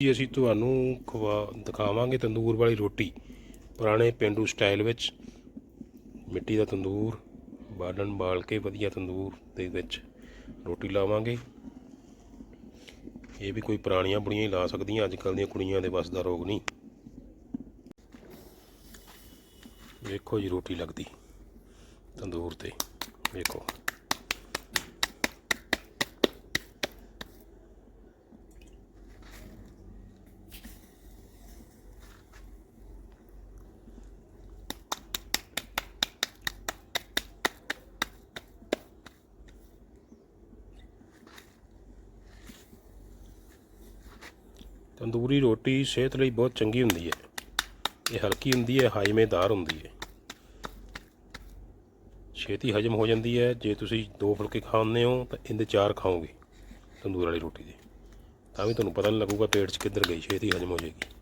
ਜੀ, ਅਸੀਂ ਤੁਹਾਨੂੰ ਖਵਾ, ਦਿਖਾਵਾਂਗੇ ਤੰਦੂਰ ਵਾਲੀ ਰੋਟੀ। ਪੁਰਾਣੇ ਪਿੰਡੂ ਸਟਾਈਲ ਵਿੱਚ ਮਿੱਟੀ ਦਾ ਤੰਦੂਰ, ਬਾਲਣ ਬਾਲ ਕੇ ਵਧੀਆ ਤੰਦੂਰ ਦੇ ਵਿੱਚ ਰੋਟੀ ਲਾਵਾਂਗੇ। ਇਹ ਵੀ ਕੋਈ ਪੁਰਾਣੀਆਂ ਬੁੜੀਆਂ ਹੀ ਲਾ ਸਕਦੀਆਂ ਅੱਜ ਕੱਲ੍ਹ ਦੀਆਂ ਕੁੜੀਆਂ ਦੇ ਵੱਸ ਦਾ ਰੋਗ ਨਹੀਂ। ਵੇਖੋ ਜੀ ਰੋਟੀ ਲੱਗਦੀ ਤੰਦੂਰ ਤੇ। ਵੇਖੋ। ਤੰਦੂਰੀ ਰੋਟੀ ਸਿਹਤ ਲਈ ਬਹੁਤ ਚੰਗੀ ਹੁੰਦੀ ਹੈ। ਇਹ ਹਲਕੀ ਹੁੰਦੀ ਹੈ ਹਾਈਮੇਦਾਰ ਹੁੰਦੀ ਹੈ। ਛੇਤੀ ਹਜਮ ਹੋ ਜਾਂਦੀ ਹੈ। ਜੇ ਤੁਸੀਂ ਦੋ ਫੁਲਕੇ ਖਾਂਦੇ ਹੋ, ਤਾਂ ਇਹਦੇ ਚਾਰ ਖਾਓਗੇ ਤੰਦੂਰ ਵਾਲੀ ਰੋਟੀ ਦੇ। ਤਾਂ ਵੀ ਤੁਹਾਨੂੰ ਪਤਾ ਨਹੀਂ ਲੱਗੂਗਾ ਪੇਟ 'ਚ ਕਿੱਧਰ ਗਈ, ਛੇਤੀ ਹਜਮ ਹੋ ਜਾਏਗੀ।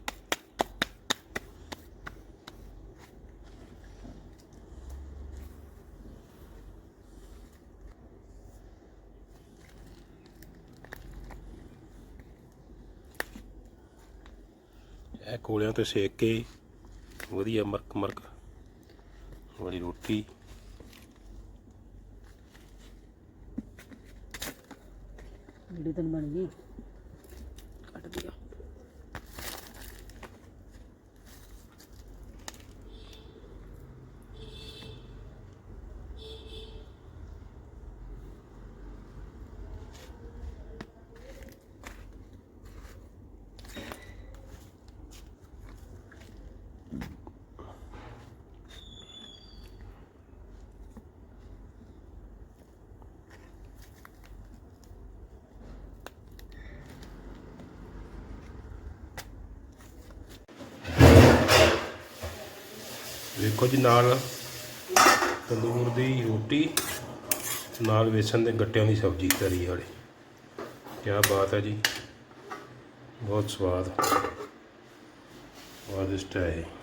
ਇਹ ਕੋਲਿਆਂ ਤੇ ਸੇਕ ਕੇ ਵਧੀਆ ਮਰਕ ਮਰਕ ਵਾਲੀ ਰੋਟੀ। ਜਿਹੜੀ ਤਨ ਬਣ ਗਈ। ਕੱਟ ਦਿਆ। ਵੇਖੋ ਜੀ ਨਾਲ ਤੰਦੂਰ ਦੀ ਰੋਟੀ, ਨਾਲ ਵੇਸਣ ਦੇ ਗੱਟਿਆਂ ਦੀ ਸਬਜ਼ੀ ਤਰੀ ਵਾਲੇ। ਕੀ ਬਾਤ ਹੈ ਜੀ। ਬਹੁਤ ਸਵਾਦ। ਸਵਾਦਿਸ਼ਟ ਹੈ ਇਹ।